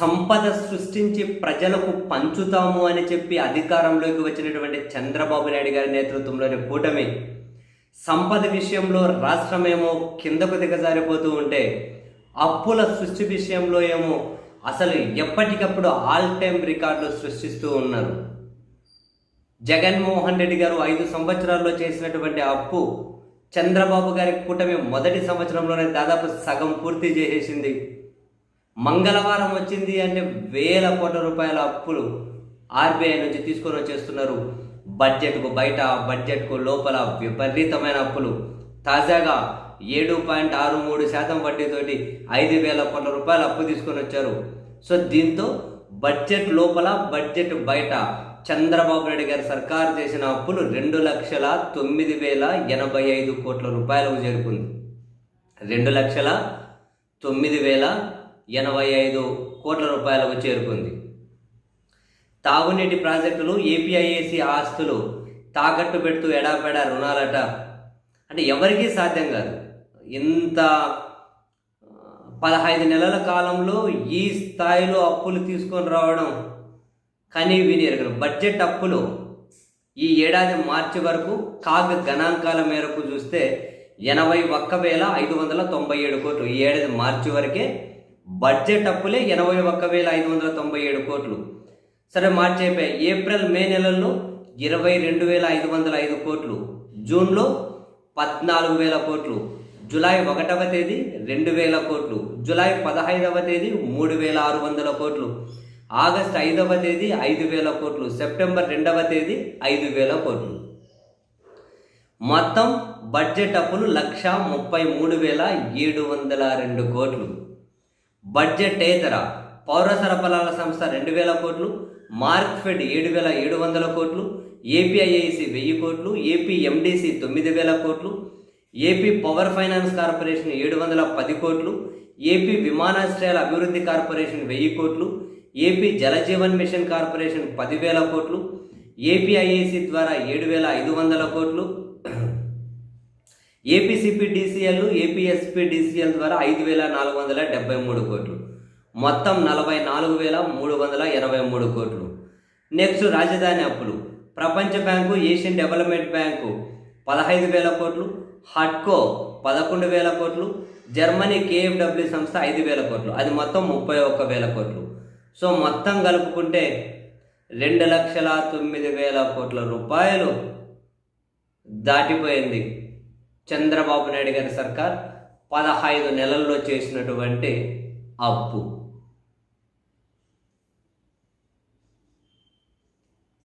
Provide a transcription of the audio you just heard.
సంపద సృష్టించి ప్రజలకు పంచుతాము అని చెప్పి అధికారంలోకి వచ్చినటువంటి చంద్రబాబు నాయుడు గారి నేతృత్వంలోని కూటమి సంపద విషయంలో రాష్ట్రమేమో కిందకు దిగజారిపోతూ ఉంటే అప్పుల సృష్టి విషయంలో ఏమో అసలు ఎప్పటికప్పుడు ఆల్ టైమ్ రికార్డులు సృష్టిస్తూ ఉన్నారు. జగన్మోహన్ రెడ్డి గారు ఐదు సంవత్సరాల్లో చేసినటువంటి అప్పు చంద్రబాబు గారి కూటమి మొదటి సంవత్సరంలోనే దాదాపు సగం పూర్తి చేసేసింది. మంగళవారం వచ్చింది అంటే వేల కోట్ల రూపాయల అప్పులు ఆర్బీఐ నుంచి తీసుకొని వచ్చేస్తున్నారు. బడ్జెట్కు బయట బడ్జెట్కు లోపల విపరీతమైన అప్పులు. తాజాగా ఏడు పాయింట్ ఆరు మూడు శాతం వడ్డీతోటి ఐదు వేల కోట్ల రూపాయల అప్పు తీసుకొని వచ్చారు. సో దీంతో బడ్జెట్ లోపల బడ్జెట్ బయట చంద్రబాబు నాయుడు గారి సర్కారు చేసిన అప్పులు రెండు లక్షల తొమ్మిది వేల ఎనభై ఐదు కోట్ల రూపాయలకు చేరుకుంది. రెండు లక్షల తొమ్మిది వేల ఎనభై ఐదు కోట్ల రూపాయలకు చేరుకుంది. తాగునీటి ప్రాజెక్టులు ఏపీఐఏసి ఆస్తులు తాకట్టు పెడుతూ ఎడాపెడా రుణాలట. అంటే ఎవరికీ సాధ్యం కాదు. ఇంత పదహైదు నెలల కాలంలో ఈ స్థాయిలో అప్పులు తీసుకొని రావడం కానీ విని బడ్జెట్ అప్పులు ఈ ఏడాది మార్చి వరకు కాగ గణాంకాల మేరకు చూస్తే ఎనభై ఒక్క వేల ఐదు వందల తొంభై ఏడు కోట్లు. ఈ ఏడాది మార్చి వరకే బడ్జెట్ అప్పులే ఎనభై ఒక్క వేల ఐదు వందల తొంభై ఏడు కోట్లు. సరే మార్చి అయిపోయాయి ఏప్రిల్ మే నెలల్లో ఇరవై రెండు వేల ఐదు వందల ఐదు కోట్లు. జూన్లో పద్నాలుగు వేల కోట్లు. జూలై ఒకటవ తేదీ రెండు వేల కోట్లు. జూలై పదహైదవ తేదీ మూడు వేల ఆరు వందల కోట్లు. ఆగస్ట్ ఐదవ తేదీ ఐదు వేల కోట్లు. సెప్టెంబర్ రెండవ తేదీ ఐదు వేల కోట్లు. మొత్తం బడ్జెట్ అప్పులు లక్ష ముప్పై మూడు వేల ఏడు వందల రెండు కోట్లు. బడ్జెట్ ఏతర పౌర సరఫరాల సంస్థ రెండు వేల కోట్లు మార్క్ఫెడ్ ఏడు వేల ఏడు వందల కోట్లు ఏపీఐఐసి వెయ్యి కోట్లు ఏపీ ఎండిసి తొమ్మిది వేల కోట్లు ఏపీ పవర్ ఫైనాన్స్ కార్పొరేషన్ ఏడు వందల పది కోట్లు ఏపీ విమానాశ్రయాల అభివృద్ధి కార్పొరేషన్ వెయ్యి కోట్లు ఏపీ జలజీవన్ మిషన్ కార్పొరేషన్ పదివేల కోట్లు ఏపీఐఏసి ద్వారా ఏడు వేల ఐదు వందల కోట్లు ఏపీసీపీడీసీఎల్ ఏపీఎస్పీడీసీఎల్ ద్వారా ఐదు వేల నాలుగు వందల డెబ్బై మూడు కోట్లు. మొత్తం నలభై నాలుగు వేల మూడు వందల ఎనభై మూడు కోట్లు. నెక్స్ట్ రాజధాని అప్పులు. ప్రపంచ బ్యాంకు ఏషియన్ డెవలప్మెంట్ బ్యాంకు పదహైదు వేల కోట్లు. హట్కో పదకొండు వేల కోట్లు. జర్మనీ కేఎఫ్డబ్ల్యూ సంస్థ ఐదు వేల కోట్లు. అది మొత్తం ముప్పై ఒక్క వేల కోట్లు. సో మొత్తం కలుపుకుంటే రెండు లక్షల తొమ్మిది వేల కోట్ల రూపాయలు దాటిపోయింది. చంద్రబాబు నాయుడు గారి సర్కార్ పదహైదు నెలల్లో చేసినటువంటి అప్పు.